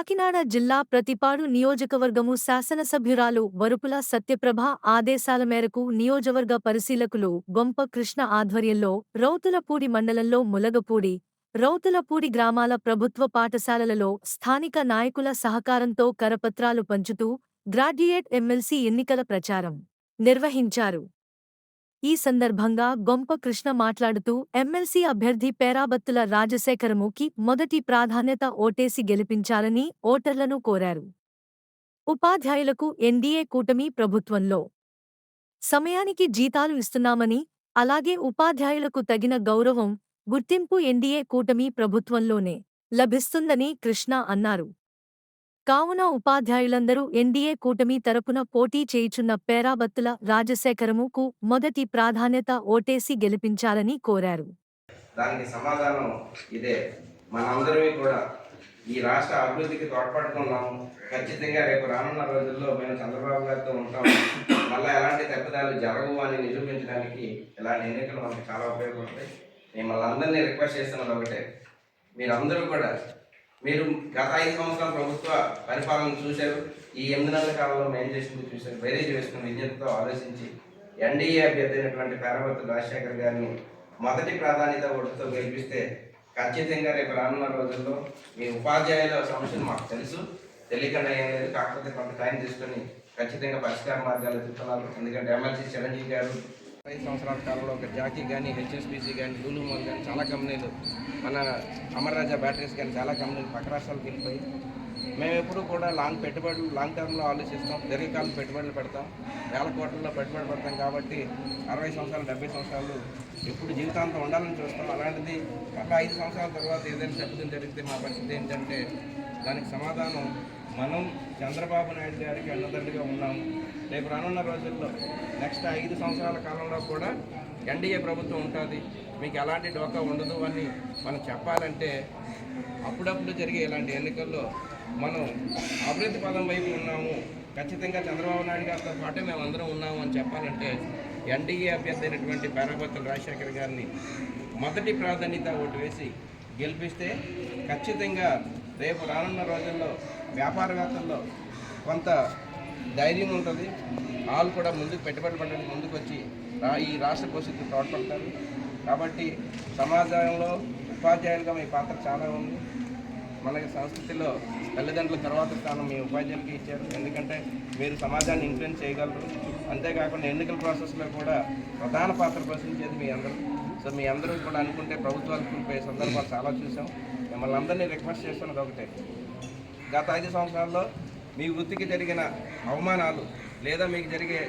కాకినాడ జిల్లా ప్రతిపాడు నియోజకవర్గము శాసనసభ్యురాలు వరుపుల సత్యప్రభ ఆదేశాల మేరకు నియోజకవర్గ పరిశీలకులు గొంప కృష్ణ ఆధ్వర్యంలో రౌతులపూడి మండలంలో ములగపూడి రౌతులపూడి గ్రామాల ప్రభుత్వ పాఠశాలలలో స్థానిక నాయకుల సహకారంతో కరపత్రాలు పంచుతూ గ్రాడ్యుయేట్ ఎమ్మెల్సీ ఎన్నికల ప్రచారం నిర్వహించారు. ఈ సందర్భంగా గొంప కృష్ణ మాట్లాడుతూ ఎమ్మెల్సీ అభ్యర్థి పేరాబత్తుల రాజశేఖరముకి మొదటి ప్రాధాన్యత ఓటేసి గెలిపించాలని ఓటర్లను కోరారు. ఉపాధ్యాయులకు ఎన్డీఏ కూటమి ప్రభుత్వంలో సమయానికి జీతాలు ఇస్తున్నామని అలాగే ఉపాధ్యాయులకు తగిన గౌరవం గుర్తింపు ఎన్డీఏ కూటమి ప్రభుత్వంలోనే లభిస్తుందని కృష్ణ అన్నారు. కావున ఉపాధ్యాయులందరూ ఎన్డీఏ కూటమి తరపున పోటీ చేయుచున్న పేరాబత్తుల రాజశేఖరముకు మొదటి ప్రాధాన్యత ఓటేసి గెలిపించాలని కోరారు. దానికి సమాధానం ఇదే. మనందరమే కూడా ఈ రాష్ట్ర అభివృద్ధికి తోడ్పడుతున్నాము. ఖచ్చితంగా రేపు రానున్న రోజుల్లో మేము చంద్రబాబు గారితో ఉంటాము. మళ్ళీ ఎలాంటి తప్పిదాలు జరగవు అని నిరూపించడానికి ఇలాంటి ఎన్నికలు మనకు చాలా ఉపయోగపడతాయి. మిమ్మల్ని అందరినీ రిక్వెస్ట్ చేస్తున్నది ఒకటే. మీరందరూ కూడా మీరు గత ఐదు సంవత్సరాల ప్రభుత్వ పరిపాలన చూశారు. ఈ ఎనిమిది నెలల కాలంలో మేము చేసింది చూశారు. బేరీజ్ చేసుకుని విజ్ఞతతో ఆలోచించి ఎన్డీఏ అభ్యర్థి అయినటువంటి పేరవర్తి రాజశేఖర్ గారిని మొదటి ప్రాధాన్యత ఓటుతో గెలిపిస్తే ఖచ్చితంగా రేపు రానున్న రోజుల్లో మీ ఉపాధ్యాయుల సమస్యలు మాకు తెలుసు. తెలియకుండా ఏం లేదు. కాకపోతే కొంత టైం తీసుకొని ఖచ్చితంగా పరిష్కార మార్గాలు చెప్తున్నారు ఎందుకంటే ఎమ్మెల్సీ చిరంజీవి గారు ఐదు సంవత్సరాల కాలంలో ఒక జాకీ కానీ హెచ్ఎస్బీసీ కానీ లూలు మోల్ కానీ చాలా కంపెనీలు మన అమర్ రాజా బ్యాటరీస్ కానీ చాలా కంపెనీలు పక్క రాష్ట్రాలకు వెళ్ళిపోయి మేము ఎప్పుడు కూడా లాంగ్ పెట్టుబడులు లాంగ్ టర్మ్లో ఆలోచిస్తాం దీర్ఘకాలం పెట్టుబడులు పెడతాం వేల కోట్లలో పెట్టుబడి పెడతాం కాబట్టి అరవై సంవత్సరాలు డెబ్బై సంవత్సరాలు ఎప్పుడు జీవితాంతం ఉండాలని చూస్తాం. అలాంటిది మళ్ళీ ఐదు సంవత్సరాల తర్వాత ఏదైనా శబ్దం జరిగితే మా పరిస్థితి ఏంటంటే దానికి సమాధానం మనం చంద్రబాబు నాయుడు గారికి అన్నదండిగా ఉన్నాము రేపు రానున్న రోజుల్లో నెక్స్ట్ ఐదు సంవత్సరాల కాలంలో కూడా ఎన్డీఏ ప్రభుత్వం ఉంటుంది. మీకు ఎలాంటి డోకా ఉండదు అని మనం చెప్పాలంటే అప్పుడప్పుడు జరిగే ఇలాంటి ఎన్నికల్లో మనం అభివృద్ధి పదం వైపు ఉన్నాము. ఖచ్చితంగా చంద్రబాబు నాయుడు గారితో పాటు మేము అందరం ఉన్నాము అని చెప్పాలంటే ఎన్డీఏ అభ్యర్థి అయినటువంటి పేరాబత్తుల రాజశేఖర్ గారిని మొదటి ప్రాధాన్యత ఓటు వేసి గెలిపిస్తే ఖచ్చితంగా రేపు రానున్న రోజుల్లో వ్యాపారవేత్తల్లో కొంత ధైర్యం ఉంటుంది. వాళ్ళు కూడా ముందుకు పెట్టుబడి పెట్టడానికి ముందుకు వచ్చి ఈ రాష్ట్ర భవిష్యత్తు తోడ్పడతారు. కాబట్టి సమాజంలో ఉపాధ్యాయులుగా మీ పాత్ర చాలా ఉంది. మనకి సంస్కృతిలో తల్లిదండ్రుల తర్వాత స్థానం మీ ఉపాధ్యాయులకి ఇచ్చారు. ఎందుకంటే మీరు సమాజాన్ని ఇన్ఫ్లుయెన్స్ చేయగలరు. అంతేకాకుండా ఎన్నికల ప్రాసెస్లో కూడా ప్రధాన పాత్ర పోషించేది మీ అందరూ. సో మీ అందరూ కూడా అనుకుంటే ప్రభుత్వాలు కూలిపోయే సందర్భాలు చాలా చూసాం. మిమ్మల్ని అందరినీ రిక్వెస్ట్ చేస్తున్నది ఒకటే. గత ఐదు సంవత్సరాల్లో మీ వృత్తికి జరిగిన అవమానాలు లేదా మీకు జరిగే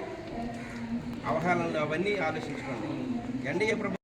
అవహేళనలు అవన్నీ ఆలోచించుకోండి. ఎన్డీఏ ప్రభుత్వం